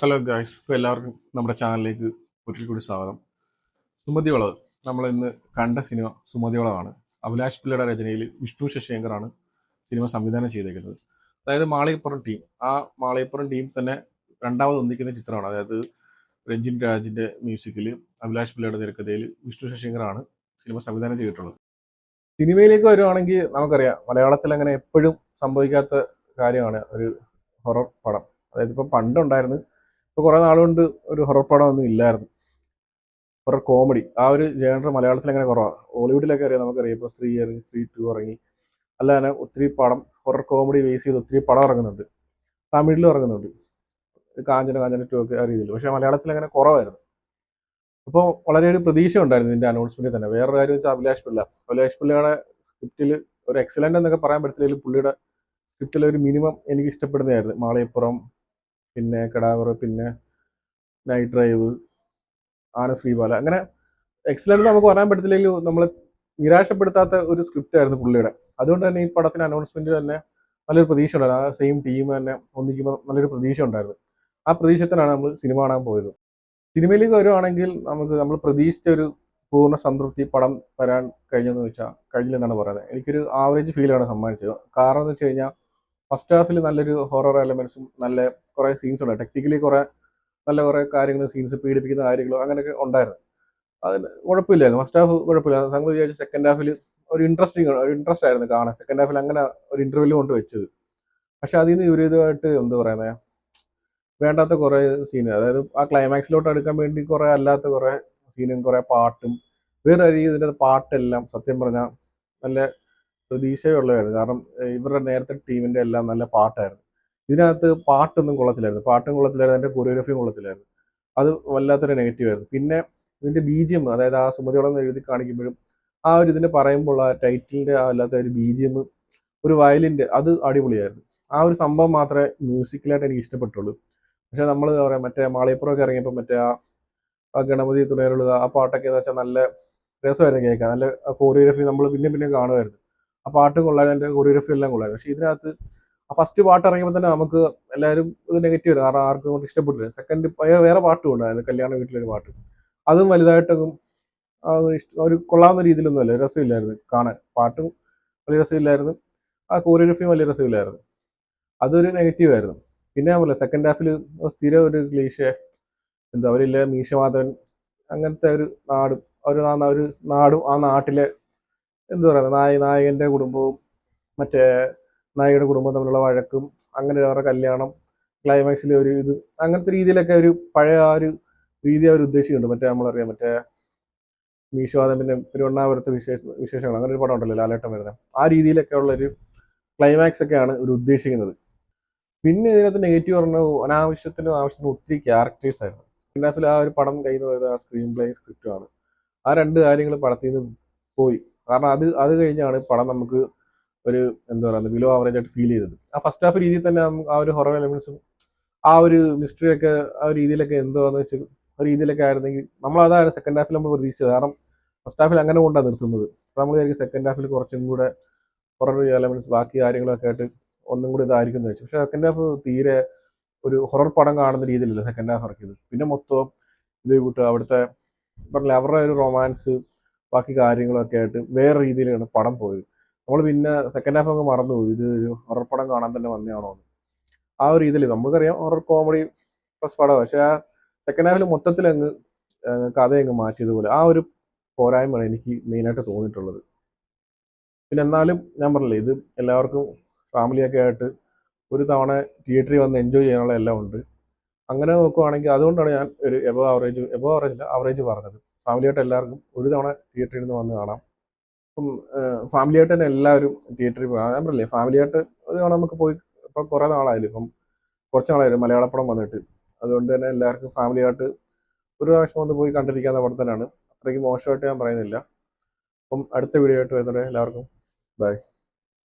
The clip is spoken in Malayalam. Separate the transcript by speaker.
Speaker 1: ഹലോ ഗായ്സ് ഇപ്പോൾ എല്ലാവർക്കും നമ്മുടെ ചാനലിലേക്ക് ഒരിക്കൽ കൂടി സ്വാഗതം. സുമതിവളവ് നമ്മൾ ഇന്ന് കണ്ട സിനിമ സുമതിവളവാണ് അഭിലാഷ് പിള്ളയുടെ രചനയിൽ വിഷ്ണു ശശിശങ്കറാണ് സിനിമ സംവിധാനം ചെയ്തേക്കുന്നത്. അതായത് മാളികപ്പുറം ടീം ആ മാളികപ്പുറം ടീം തന്നെ രണ്ടാമത് ഒന്നിക്കുന്ന ചിത്രമാണ്. അതായത് രഞ്ജിൻ രാജിന്റെ മ്യൂസിക്കിൽ അഭിലാഷ് പിള്ളയുടെ തിരക്കഥയിൽ വിഷ്ണു ശശിശങ്കറാണ് സിനിമ സംവിധാനം ചെയ്തിട്ടുള്ളത്. സിനിമയിലേക്ക് വരുവാണെങ്കിൽ നമുക്കറിയാം മലയാളത്തിൽ അങ്ങനെ എപ്പോഴും സംഭവിക്കാത്ത കാര്യമാണ് ഒരു ഹൊറർ പടം. അതായത് ഇപ്പം പണ്ടുണ്ടായിരുന്നു ഇപ്പോൾ കുറേ നാളുകൊണ്ട് ഒരു ഹൊറർ പടം ഒന്നും ഇല്ലായിരുന്നു. ഹൊറർ കോമഡി ആ ഒരു ജേണർ മലയാളത്തിൽ അങ്ങനെ കുറവാണ് ഹോളിവുഡിലൊക്കെ അറിയാം നമുക്കറിയാം. ഇപ്പോൾ സ്ത്രീ ഇറങ്ങി സ്ത്രീ ടു ഇറങ്ങി. അല്ലാതെ ഒത്തിരി പടം ഹൊറർ കോമഡി ബേസ് ചെയ്ത് ഒത്തിരി പടം ഇറങ്ങുന്നുണ്ട്. തമിഴിലും ഇറങ്ങുന്നുണ്ട്. കാഞ്ചന കാഞ്ചന ടു ഒക്കെ ആ രീതിയിൽ പക്ഷേ മലയാളത്തിൽ അങ്ങനെ കുറവായിരുന്നു. അപ്പോൾ വളരെ ഒരു പ്രതീക്ഷ ഉണ്ടായിരുന്നു ഇതിന്റെ അനൗൺസ്മെന്റിൽ തന്നെ. വേറൊരു കാര്യം വെച്ചാൽ അഭിലാഷ് പിള്ള. അഭിലാഷ് പിള്ളയുടെ സ്ക്രിപ്റ്റിൽ ഒരു എക്സലന്റ് എന്നൊക്കെ പറയാൻ പറ്റത്തില്ലെങ്കിൽ പുള്ളിയുടെ സ്ക്രിപ്റ്റിൽ ഒരു മിനിമം എനിക്ക് ഇഷ്ടപ്പെടുന്നതായിരുന്നു. മാളയപ്പുറം പിന്നെ കടാവർ പിന്നെ നൈറ്റ് ഡ്രൈവ് ആന ശ്രീബാല. അങ്ങനെ എക്സലന്റ് നമുക്ക് വരാൻ പറ്റത്തില്ലെങ്കിലും നമ്മൾ നിരാശപ്പെടുത്താത്ത ഒരു സ്ക്രിപ്റ്റ് ആയിരുന്നു പുള്ളിയുടെ. അതുകൊണ്ട് തന്നെ ഈ പടത്തിന് അനൗൺസ്മെന്റ് തന്നെ നല്ലൊരു പ്രതീക്ഷ ഉണ്ടായിരുന്നു. ആ സെയിം ടീം തന്നെ ഒന്നിക്കുമ്പോൾ നല്ലൊരു പ്രതീക്ഷ ഉണ്ടായിരുന്നു. ആ പ്രതീക്ഷത്തിനാണ് നമ്മൾ സിനിമ കാണാൻ പോയത്. സിനിമയിലേക്ക് വരുവാണെങ്കിൽ നമുക്ക് നമ്മൾ പ്രതീക്ഷിച്ച ഒരു പൂർണ സംതൃപ്തി പടം വരാൻ കഴിഞ്ഞെന്ന് വെച്ചാൽ കഴിഞ്ഞില്ലെന്നാണ് പറയുന്നത്. എനിക്കൊരു ആവറേജ് ഫീലാണ് സമ്മാനിച്ചത്. കാരണം എന്ന് വെച്ച് കഴിഞ്ഞാൽ ഫസ്റ്റ് ഹാഫിൽ നല്ലൊരു ഹൊറർ എലമെന്റ്സും നല്ല കുറേ സീൻസ് ഉണ്ട്. ടെക്നിക്കലി കുറേ നല്ല കുറേ കാര്യങ്ങൾ സീൻസ് പീഡിപ്പിക്കുന്ന കാര്യങ്ങളും അങ്ങനെയൊക്കെ ഉണ്ടായിരുന്നു. അതിന് കുഴപ്പമില്ലായിരുന്നു. ഫസ്റ്റ് ഹാഫ് കുഴപ്പമില്ല. സംഗതി വിചാരിച്ച സെക്കൻഡ് ഹാഫിൽ ഒരു ഇൻട്രസ്റ്റിംഗ് ഒരു ഇൻട്രസ്റ്റ് ആയിരുന്നു കാണാൻ. സെക്കൻഡ് ഹാഫിൽ അങ്ങനെ ഒരു ഇന്റർവ്യൂ കൊണ്ട് വെച്ചത്. പക്ഷെ അതിൽ നിന്ന് വിപരീതമായിട്ട് എന്ത് പറയുന്നത് വേണ്ടാത്ത കുറേ സീൻ അതായത് ആ ക്ലൈമാക്സിലോട്ട് എടുക്കാൻ വേണ്ടി കുറേ അല്ലാത്ത കുറേ സീനും കുറേ പാട്ടും വേറെ രീതിയിൽ ഇതിന്റെ പാട്ടെല്ലാം സത്യം പറഞ്ഞാൽ നല്ല പ്രതീക്ഷയുള്ളതായിരുന്നു കാരണം ഇവരുടെ നേരത്തെ ടീമിന്റെ എല്ലാം നല്ല പാട്ടായിരുന്നു. ഇതിനകത്ത് പാട്ടൊന്നും കൊള്ളത്തില്ലായിരുന്നു. പാട്ടും കൊള്ളത്തില്ലായിരുന്നു. അതിന്റെ കൊറിയോഗ്രഫിയും കൊള്ളത്തില്ലായിരുന്നു. അത് വല്ലാത്തൊരു നെഗറ്റീവ് ആയിരുന്നു. പിന്നെ ഇതിന്റെ എം അതായത് ആ സുമതിയോളം എഴുതി കാണിക്കുമ്പോഴും ആ ഒരു ഇതിന് പറയുമ്പോൾ ആ ടൈറ്റിലിന്റെ ആ അല്ലാത്ത ഒരു ബി ജി എം ഒരു വയലിന്റെ അത് അടിപൊളിയായിരുന്നു. ആ ഒരു സംഭവം മാത്രമേ മ്യൂസിക്കലായിട്ട് എനിക്ക് ഇഷ്ടപ്പെട്ടുള്ളൂ. പക്ഷെ നമ്മൾ പറയാം മറ്റേ മാളിയപ്പുറമൊക്കെ ഇറങ്ങിയപ്പോൾ മറ്റേ ആ ഗണപതി തുണയറുള്ള ആ പാട്ടൊക്കെ എന്ന് വെച്ചാൽ നല്ല രസമായിരുന്നു കേൾക്കാൻ. നല്ല കോറിയോഗ്രഫി നമ്മൾ പിന്നെ പിന്നെ കാണുമായിരുന്നു. ആ പാട്ട് കൊള്ളാൻ എന്റെ കൊറിയോഗ്രഫി എല്ലാം കൊള്ളായിരുന്നു പക്ഷേ ഇതിനകത്ത് ആ ഫസ്റ്റ് പാട്ട് ഇറങ്ങിയപ്പോൾ തന്നെ നമുക്ക് എല്ലാവരും ഇത് നെഗറ്റീവ് ആയിരുന്നു കാരണം ആർക്കും കൊണ്ട് ഇഷ്ടപ്പെട്ടില്ല. സെക്കൻഡ് വേറെ പാട്ടും ഉണ്ടായിരുന്നു കല്യാണ വീട്ടിലൊരു പാട്ട്. അതും വലുതായിട്ടൊന്നും ഒരു കൊള്ളാവുന്ന രീതിയിലൊന്നും അല്ല രസമില്ലായിരുന്നു. കാണാൻ. പാട്ടും വലിയ രസമില്ലായിരുന്നു. ആ കോറിയോഗ്രഫിയും വലിയ രസമില്ലായിരുന്നു. അതൊരു നെഗറ്റീവ് ആയിരുന്നു. പിന്നെ പറയാം സെക്കൻഡ് ഹാഫിൽ സ്ഥിരം ഒരു ക്ലീഷേ എന്താ അവരില്ല മീശമാധവൻ അങ്ങനത്തെ ഒരു നാടും ഒരു ഒരു നാടും ആ നാട്ടിലെ എന്താ പറയുക നായ നായകന്റെ കുടുംബവും മറ്റേ നായകയുടെ കുടുംബം തമ്മിലുള്ള വഴക്കും അങ്ങനെ അവരുടെ കല്യാണം ക്ലൈമാക്സിലെ ഒരു ഇത് അങ്ങനത്തെ രീതിയിലൊക്കെ ഒരു പഴയ ആ ഒരു രീതി അവർ ഉദ്ദേശിക്കുന്നുണ്ട്. മറ്റേ നമ്മളറിയാം മറ്റേ മീശോദമിന്റെ തിരുവണ്ണാപുരത്തെ വിശേഷ വിശേഷങ്ങൾ അങ്ങനെ ഒരു പടം ഉണ്ടല്ലോ ലാലേട്ടം വരുന്നത് ആ രീതിയിലൊക്കെ ഉള്ളൊരു ക്ലൈമാക്സ് ഒക്കെയാണ് ഇവർ ഉദ്ദേശിക്കുന്നത്. പിന്നെ ഇതിനകത്ത് നെഗറ്റീവ് പറഞ്ഞ അനാവശ്യത്തിനും ആവശ്യത്തിനും ഒത്തിരി ക്യാരക്ടേഴ്സ് ആയിരുന്നു. പിന്നെ ആ ഒരു പടം കയ്യിൽ നിന്ന് ആ സ്ക്രീൻ പ്ലേ സ്ക്രിപ്റ്റുമാണ് ആ രണ്ട് കാര്യങ്ങൾ പടത്തിൽ നിന്ന് പോയി. കാരണം അത് അത് കഴിഞ്ഞാണ് പടം നമുക്ക് ഒരു എന്താ പറയുക ബിലോ ആവറേജ് ആയിട്ട് ഫീൽ ചെയ്തത്. ആ ഫസ്റ്റ് ഹാഫ് രീതിയിൽ തന്നെ ആ ഒരു ഹൊറർ എലമെന്റ്സും ആ ഒരു മിസ്റ്ററി ഒക്കെ ആ രീതിയിലൊക്കെ എന്തോന്ന് വെച്ചാൽ ആ രീതിയിലൊക്കെ ആയിരുന്നെങ്കിൽ നമ്മൾ അതാണ് സെക്കൻഡ് ഹാഫിൽ നമ്മൾ പ്രതീക്ഷിച്ചത്. കാരണം ഫസ്റ്റ് ഹാഫിൽ അങ്ങനെ കൊണ്ടാണ് നിർത്തുന്നത്. അപ്പോൾ നമ്മൾ വിചാരിക്കും സെക്കൻഡ് ഹാഫിൽ കുറച്ചും കൂടെ ഹൊറർ എലമെന്റ്സ് ബാക്കി കാര്യങ്ങളൊക്കെ ആയിട്ട് ഒന്നും കൂടി ഇതായിരിക്കും എന്ന് വെച്ചു. പക്ഷേ സെക്കൻഡ് ഹാഫ് തീരെ ഒരു ഹൊറർ പടം കാണുന്ന രീതിയിലല്ല സെക്കൻഡ് ഹാഫ് ഇറക്കിയത്. പിന്നെ മൊത്തം ഇത് കൂട്ടുക അവിടുത്തെ പറഞ്ഞില്ല അവരുടെ ഒരു റൊമാൻസ് ബാക്കി കാര്യങ്ങളൊക്കെ ആയിട്ട് വേറെ രീതിയിലാണ് പടം പോയത്. നമ്മൾ പിന്നെ സെക്കൻഡ് ഹാഫ് അങ്ങ് മറന്നുപോയി. ഇത് ഒരു ഹൊറർ പടം കാണാൻ തന്നെ വന്നതാണോ എന്ന്. ആ ഒരു രീതിയിൽ നമുക്കറിയാം ഹൊറർ കോമഡി പ്ലസ് പടം. പക്ഷേ ആ സെക്കൻഡ് ഹാഫിൽ മൊത്തത്തിൽ അങ്ങ് കഥ അങ്ങ് മാറ്റിയതുപോലെ ആ ഒരു പോരായ്മയാണ് എനിക്ക് മെയിനായിട്ട് തോന്നിയിട്ടുള്ളത്. പിന്നെ എന്നാലും ഞാൻ പറഞ്ഞില്ലേ ഇത് എല്ലാവർക്കും ഫാമിലിയൊക്കെ ആയിട്ട് ഒരു തവണ തിയേറ്ററിൽ വന്ന് എൻജോയ് ചെയ്യാനുള്ള എല്ലാം ഉണ്ട്. അങ്ങനെ നോക്കുവാണെങ്കിൽ അതുകൊണ്ടാണ് ഞാൻ ഒരു എബോ ആവറേജ് എബോ ആവറേജ് അല്ല ആവറേജ് പറഞ്ഞത്. ഫാമിലിയായിട്ട് എല്ലാവർക്കും ഒരു തവണ തിയേറ്ററിൽ നിന്ന് വന്ന് കാണാം. അപ്പം ഫാമിലിയായിട്ട് തന്നെ എല്ലാവരും തിയേറ്ററിൽ പോകാം ഞാൻ പറയില്ലേ ഫാമിലിയായിട്ട് ഒരു തവണ നമുക്ക് പോയി ഇപ്പം കുറേ നാളായാലും ഇപ്പം കുറച്ച് നാളായാലും മലയാളപ്പടം വന്നിട്ട്. അതുകൊണ്ട് തന്നെ എല്ലാവർക്കും ഫാമിലിയായിട്ട് ഒരു പ്രാവശ്യം വന്ന് പോയി കണ്ടിരിക്കാവുന്ന പടം തന്നെയാണ്. അത്രയ്ക്ക് മോശമായിട്ട് ഞാൻ പറയുന്നില്ല. അപ്പം അടുത്ത വീഡിയോ ആയിട്ട് വരുന്നത് എല്ലാവർക്കും ബൈ.